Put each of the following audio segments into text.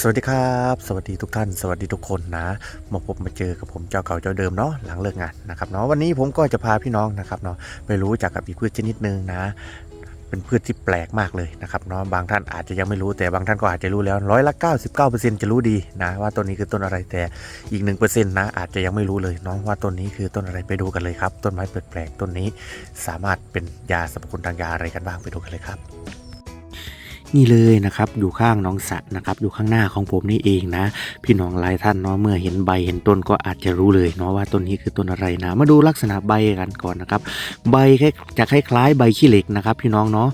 สวัสดีครับ สวัสดีทุกท่าน สวัสดีทุกคนนะ มาพบมาเจอกับผมเจ้าเก่าเจ้าเดิมเนาะหลังเลิกงานนะครับเนาะวันนี้ผมก็จะพาพี่น้องนะครับเนาะไปรู้จักกับอีกพืชชนิดหนึ่งนะ เป็นพืชที่แปลกมากเลยนะครับเนาะบางท่านอาจจะยังไม่รู้แต่บางท่านก็อาจจะรู้แล้วร้อยละ99%จะรู้ดีนะว่าต้นนี้คือต้นอะไรแต่อีก1%นะอาจจะยังไม่รู้เลยเนาะว่าต้นนี้คือต้นอะไรไปดูกันเลยครับ ต้นไม้แปลกๆต้นนี้ สามารถเป็นยาสรรพคุณทางยาอะไรกันบ้างไปดูกันเลยครับ นี่เลยนะครับอยู่ข้างน้องสะนะครับอยู่ข้างหน้าของผมนี่เองนะ พี่น้องหลายท่านเนาะเมื่อเห็นใบเห็นต้นก็อาจจะรู้เลยเนาะว่าต้นนี้คือต้นอะไรนะ มาดูลักษณะใบกันก่อนนะครับ ใบคล้ายจะคล้ายๆใบขี้เหล็กนะครับ พี่น้องเนาะ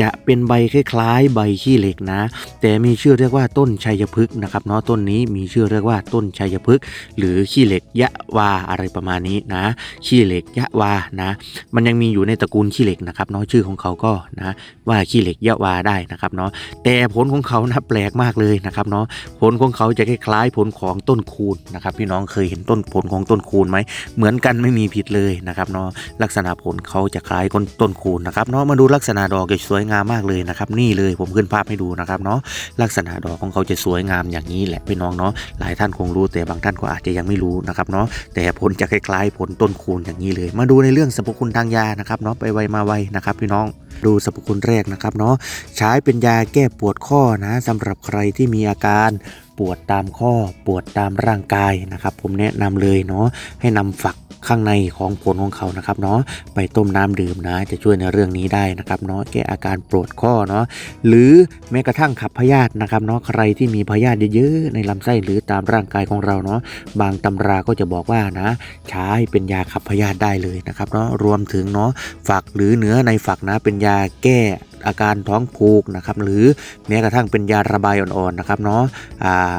จะเป็นใบคล้ายๆใบขี้เหล็กนะ แต่มีชื่อเรียกว่าต้นชัยพฤกษ์นะครับเนาะต้นนี้มีชื่อเรียกว่าต้นชัยพฤกษ์หรือขี้เหล็กยะวาอะไรประมาณนี้นะขี้เหล็กยะวานะ มันยังมีอยู่ในตระกูลขี้เหล็กนะครับเนาะชื่อของเขาก็นะว่าขี้เหล็กยะวาได้นะครับเนาะแต่ผลของเขานะแปลกมากเลยนะครับเนาะผลของเขาจะคล้ายๆผลของต้นคูนนะครับพี่น้องเคยเห็นต้นผลของต้นคูนไหมเหมือนกันไม่มีผิดเลยนะครับเนาะลักษณะผลเขาจะคล้ายต้นต้นคูนนะครับเนาะมาดูลักษณะดอกจะสวยงามมากเลยนะครับนี่เลยผมขึ้นภาพให้ดูนะครับเนาะลักษณะดอกของเขาจะสวยงามอย่างนี้แหละพี่น้องเนาะหลายท่านคงรู้แต่บางท่านก็อาจจะยังไม่รู้นะครับเนาะแต่ผลจะคล้ายๆผลต้นคูนอย่างนี้เลย มาดูในเรื่องสรรพคุณทางยานะครับเนาะไปไวมาไวนะครับพี่น้องดูสรรพคุณแรกนะครับเนาะใช้เป็นยาแก้ปวดข้อนะสำหรับใครที่มีอาการปวดตามข้อปวดตามร่างกายนะครับ ผมแนะนำเลยเนาะให้นำฝักข้างในของผลของเขานะครับเนาะไปต้มน้ำดื่มนะ จะช่วยในเรื่องนี้ได้นะครับเนาะแก้อาการปวดข้อเนาะหรือแม้กระทั่งขับพยาธินะครับเนาะใครที่มีพยาธิเยอะๆในลำไส้หรือตามร่างกายของเราเนาะบางตำราก็จะบอกว่านะใช้เป็นยาขับพยาธิได้เลยนะครับเนาะรวมถึงเนาะฝักหรือเนื้อในฝักนะเป็นยาแก้ อาการท้องผูกนะครับหรือแม้กระทั่งเป็นยาระบายอ่อนๆนะครับเนาะอ่า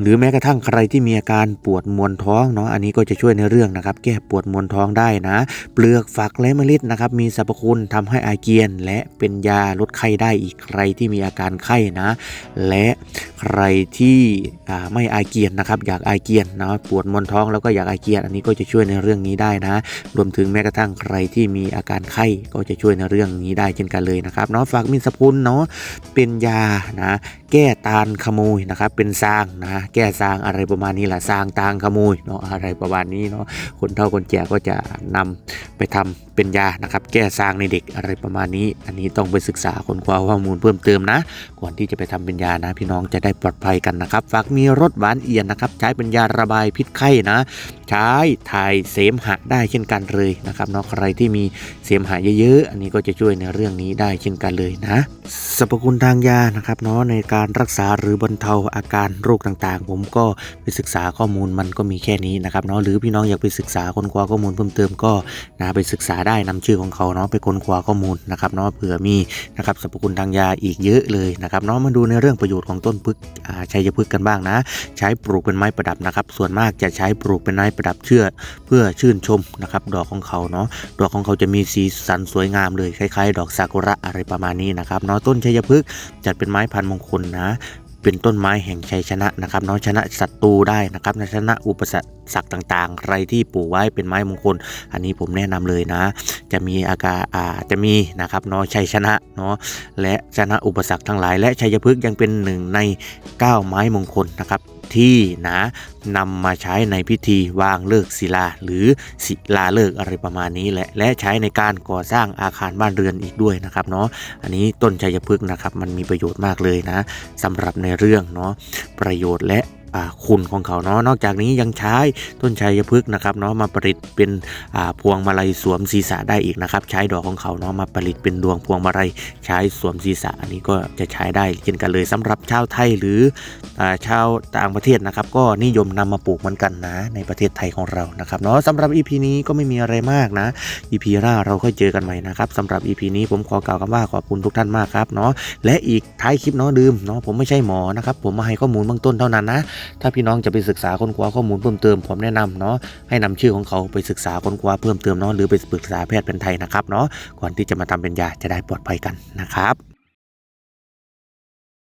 หรือแม้กระทั่งใครที่มีอาการปวดมวนท้องเนาะอันนี้ก็จะช่วยในเรื่องนะครับ แก้ปวดมวนท้องได้นะ เปลือกฝักและเมล็ดนะครับ มีสรรพคุณทำให้อาเจียน และเป็นยาลดไข้ได้อีกใครที่มีอาการไข้นะ และใครที่อ่าไม่อาเกียนนะครับ อยากอาเกียนนะปวดมวนท้องแล้วก็อยากอาเกียน อันนี้ก็จะช่วยในเรื่องนี้ได้นะ รวมถึงแม้กระทั่งใครที่มีอาการไข้ก็จะช่วยในเรื่องนี้ได้เช่นกันเลยนะครับเนาะฝากมินสรรพคุณเนาะเป็นยานะแก้ตานขโมยนะครับเป็นซางนะแก้ซางอะไรประมาณนี้แหละซางตางขโมยเนาะอะไรประมาณนี้เนาะคนเฒ่าคนแก่ก็จะนำไปทำ เป็นยานะครับแก้ซางในเด็กอะไรประมาณนี้ อันนี้ต้องไปศึกษาคนคว้าข้อมูลเพิ่มเติมนะ ก่อนที่จะไปทำเป็นยานะ พี่น้องจะได้ปลอดภัยกันนะครับฝากมีรสหวานเอียนนะครับใช้เป็นยาระบายพิษไข้นะ ใช้ถ่ายเสมหะได้เช่นกันเลยนะครับเนาะใครที่มีเสมหะเยอะๆ อันนี้ก็จะช่วยในเรื่องนี้ได้เช่นกันเลยนะสรรพคุณทางยานะครับเนาะในการรักษาหรือบรรเทาอาการโรคต่างๆ ผมก็ไปศึกษาข้อมูลมันก็มีแค่นี้นะครับเนาะหรือพี่น้องอยากไปศึกษาค้นคว้าข้อมูลเพิ่มเติมก็นะไปศึกษาได้นำชื่อของเขาเนาะไปค้นคว้าข้อมูลนะครับเนาะเผื่อมีนะครับสรรพคุณทางยาอีกเยอะเลยนะครับเนาะมาดูในเรื่องประโยชน์ของต้นพึกอ่าชัยพฤกษ์กันบ้างนะ ใช้ปลูกเป็นไม้ประดับนะครับ ส่วนมากจะใช้ปลูกเป็นไม้ประดับเชื่อเพื่อชื่นชมนะครับดอกของเขาเนาะดอกของเขาจะมีสีสันสวยงามเลยคล้ายๆ ดอกซากุระอะไรประมาณนี้นะครับเนาะต้นชัยพฤกษ์จัดเป็นไม้พันธุ์มงคลนะ เป็นต้นไม้แห่งชัยชนะนะครับเนาะชนะศัตรูได้นะครับชนะอุปสรรคต่างๆ ใครที่ปลูกไว้เป็นไม้มงคล อันนี้ผมแนะนำเลยนะ จะมีอาการอ่าจะมีนะครับเนาะชัยชนะเนาะและชนะอุปสรรคทั้งหลาย และชัยพฤกษ์ยังเป็นหนึ่งใน 9 ไม้มงคลนะครับ ที่นะนำมาใช้ในพิธีวางเลิกศิลา หรือศิลาเลิกอะไรประมาณนี้แหละและใช้ในการก่อสร้างอาคารบ้านเรือนอีกด้วยนะครับเนาะอันนี้ต้นชัยพฤกษ์นะครับมันมีประโยชน์มากเลยนะสำหรับในเรื่องเนาะประโยชน์และ คุณของเขาเนาะนอกจากนี้ยังใช้ต้นชัยพฤกษ์นะครับเนาะมาผลิตเป็นพวงมาลัยสวมศีรษะได้อีกนะครับ ใช้ดอกของเขาเนาะมาผลิตเป็นดวงพวงมาลัยใช้สวมศีรษะอันนี้ก็จะใช้ได้เช่นกันเลยสำหรับชาวไทยหรืออชาวต่างประเทศนะครับ ก็นิยมนำมาปลูกเหมือนกันนะในประเทศไทยของเรานะครับเนาะสำหรับ EP นี้ก็ไม่มีอะไรมากนะ EP หน้าเราค่อยเจอกันใหม่นะครับสำหรับ EP นี้ผมขอกล่าวคำว่าขอบคุณทุกท่านมากครับเนาะและอีกท้ายคลิปเนาะดื่มเนาะผมไม่ใช่หมอนะครับผมมาให้ข้อมูลเบื้องต้นเท่านั้นนะถ้าพี่น้องจะไปศึกษาค้นคว้าข้อมูลเพิ่มเติมผมแนะนำเนาะให้นำชื่อของเขาไปศึกษาค้นคว้าเพิ่มเติมเนาะหรือไปปรึกษาแพทย์เป็นไทยนะครับเนาะก่อนที่จะมาทำเป็นยาจะได้ปลอดภัยกันนะครับ